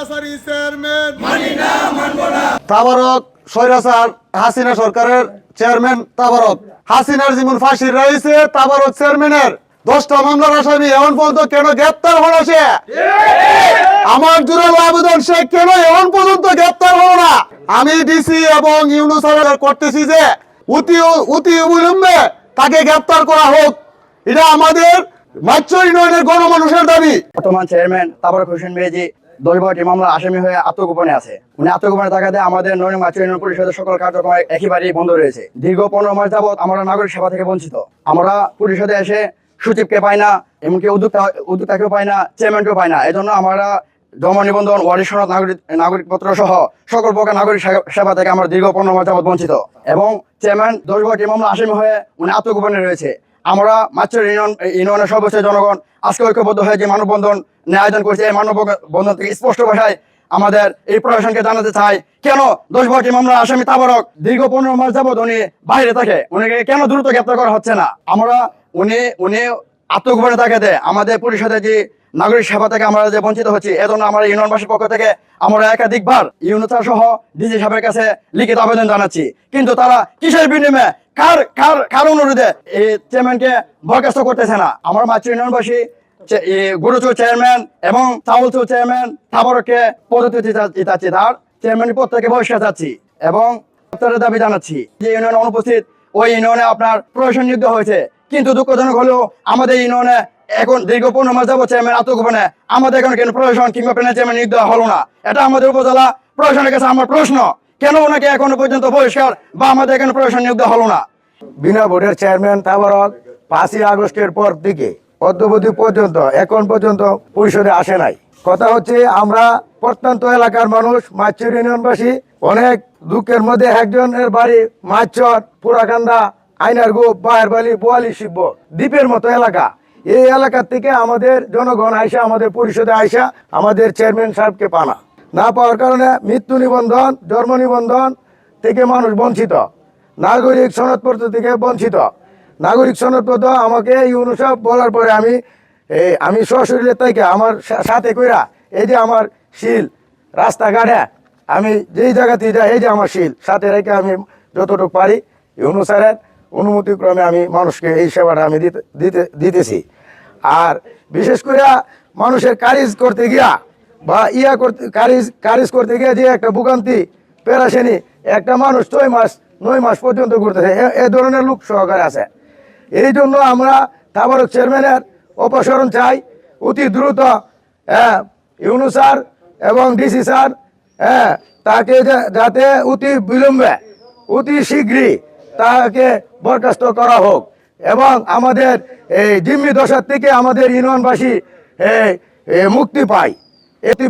স্বৈরাচারী চেয়ারম্যান। তাবারক স্বৈরাচার হাসিনা সরকারের চেয়ারম্যান তাবারক। হাসিনার যেমন রয়েছে তাবারক চেয়ারম্যানের। দশটা মামলার আসামি এমন পর্যন্ত কেন গ্রেপ্তার হলো সে? আমার আবেদন সে কেন এমন পর্যন্ত গ্রেপ্তার হলো না? আমি ডিসি এবং ইউনুসারের করতেছি যে অতি অতি অবিলম্বে তাকে গ্রেপ্তার করা হোক। এটা আমাদের মাচ্য ইউনিয়নের গণমানুষের দাবি। বর্তমান চেয়ারম্যান তারপরে হোসেন মেজি দশ বারোটি মামলা আসামি হয়ে আত্মগোপনে আছে। উনি আত্মগোপনে থাকাতে আমাদের নয় মাছ ইউনিয়ন পরিষদের সকল কার্যক্রম একেবারেই বন্ধ রয়েছে। দীর্ঘ পনেরো মাস যাবৎ আমরা নাগরিক সেবা থেকে বঞ্চিত। আমরা পরিষদে এসে সচিবকে পাই না, এমনকি উদ্যোক্তা, উদ্যোক্তাকেও পাই না, চেয়ারম্যানকেও পাই না। এজন্য আমরা জমা নিবন্ধন সনদ, নাগরিক, নাগরিকপত্র সহ সকল প্রকার নাগরিক সেবা থেকে আমরা দীর্ঘ পনেরো মাস যাবৎ বঞ্চিত। এবং চেয়ারম্যান দশ বারোটি মামলা আসামি হয়ে উনি আত্মগোপনে রয়েছে। আমরা মাত্র ইউনিয়ন ইউনিয়নের সর্বোচ্চ জনগণ। আজকে ঐক্যবদ্ধ হয়ে যে মানববন্ধন আয়োজন করছে, এই মানববন্ধন থেকে স্পষ্ট ভাষায় আমাদের এই প্রশাসনকে জানাতে চাই, কেন দশ বছর মামলা আসামি তাবারক দীর্ঘ পনেরো মাস যাবত উনি বাইরে থাকে, উনিকে কেন দ্রুত গ্রেপ্তার করা হচ্ছে না? আমরা উনি উনি আত্মগোপনে থাকাতে আমাদের পরিষদে যে নাগরিক সেবা থেকে আমরা যে বঞ্চিত হচ্ছি, এজন্য আমরা ইউনিয়নবাসীর পক্ষ থেকে আমরা একাধিকবার ইউনিটার সহ ডিজি সাহেবের কাছে লিখিত আবেদন জানাচ্ছি। কিন্তু তারা কিসের বিনিময়ে? কার কার কার অনুরোধে? এই চেয়ারম্যানকে বরখাস্ত করতেছে না। আমরা মাতৃ ইউনিয়নবাসী গুরুচুর চেয়ারম্যান এবং চাউলচুর চেয়ারম্যান তাবরকে পদত্যাগ চাচ্ছি। তার চেয়ারম্যানের পদ থেকে বহিষ্কার চাচ্ছি এবং গ্রেপ্তারের দাবি জানাচ্ছি যে ইউনিয়নে অনুপস্থিত, ওই ইউনিয়নে আপনার প্রশাসন দেওয়া হয়েছে। কিন্তু দুঃখজনক হলেও আমাদের ইউনিয়নে এখন দীর্ঘ পনেরো মাস যাব চেয়ারম্যান আত্মগোপনে আমাদের এখন কেন প্রশাসন কিংবা প্যানেল চেয়ারম্যান নিয়োগ দেওয়া হলো না? এটা আমাদের উপজেলা প্রশাসনের কাছে আমার প্রশ্ন। কেন ওনাকে এখনও পর্যন্ত বহিষ্কার বা আমাদের এখানে প্রশাসন নিয়োগ দেওয়া হলো না? বিনা ভোটের চেয়ারম্যান তাবারক পাঁচই আগস্টের পর থেকে অদ্যবধি পর্যন্ত, এখন পর্যন্ত পরিষদে আসে নাই। কথা হচ্ছে আমরা প্রত্যন্ত এলাকার মানুষ মাছচর ইউনিয়নবাসী, অনেক দুঃখের মধ্যে একজনের বাড়ি মাছচর পুরাকান্দা আইনার গোপ বায়ের বালি বোয়ালি শিব্য দ্বীপের মতো এলাকা। এই এলাকার থেকে আমাদের জনগণ আইসা, আমাদের পরিষদে আইসা আমাদের চেয়ারম্যান সাহেবকে পানা। না পাওয়ার কারণে মৃত্যু নিবন্ধন, জন্ম নিবন্ধন থেকে মানুষ বঞ্চিত। নাগরিক সনদপত্র থেকে বঞ্চিত। নাগরিক সনদপত্র আমাকে ইউনুসাফ বলার পরে আমি এই আমি সশরীরে থেকে আমার সাথে কইরা এই যে আমার শিল, রাস্তাঘাটে আমি যেই জায়গাতে যাই, এই যে আমার শিল, সাথে রেখে আমি যতটুকু পারি ইউনুসারের অনুমতিক্রমে আমি মানুষকে এই সেবাটা আমি দিতে দিতে, দিতেছি। আর বিশেষ করে মানুষের কারিজ করতে গিয়া বা ইয়া করতে, কারিজ কারিজ করতে গিয়ে যে একটা ভোগান্তি পেরাসেনি একটা মানুষ ছয় মাস, নয় মাস পর্যন্ত করতেছে এ ধরনের লোক সহকারে আছে। এই জন্য আমরা তাবারক চেয়ারম্যানের অপসারণ চাই। অতি দ্রুত হ্যাঁ ইউনু স্যার এবং ডিসি স্যার হ্যাঁ তাকে যাতে অতি বিলম্বে, অতি শীঘ্রই তাকে বরখাস্ত করা হোক। এবং আমাদের এই জিম্মি দশার থেকে আমাদের ইউনিয়নবাসী মুক্তি পায়। এটি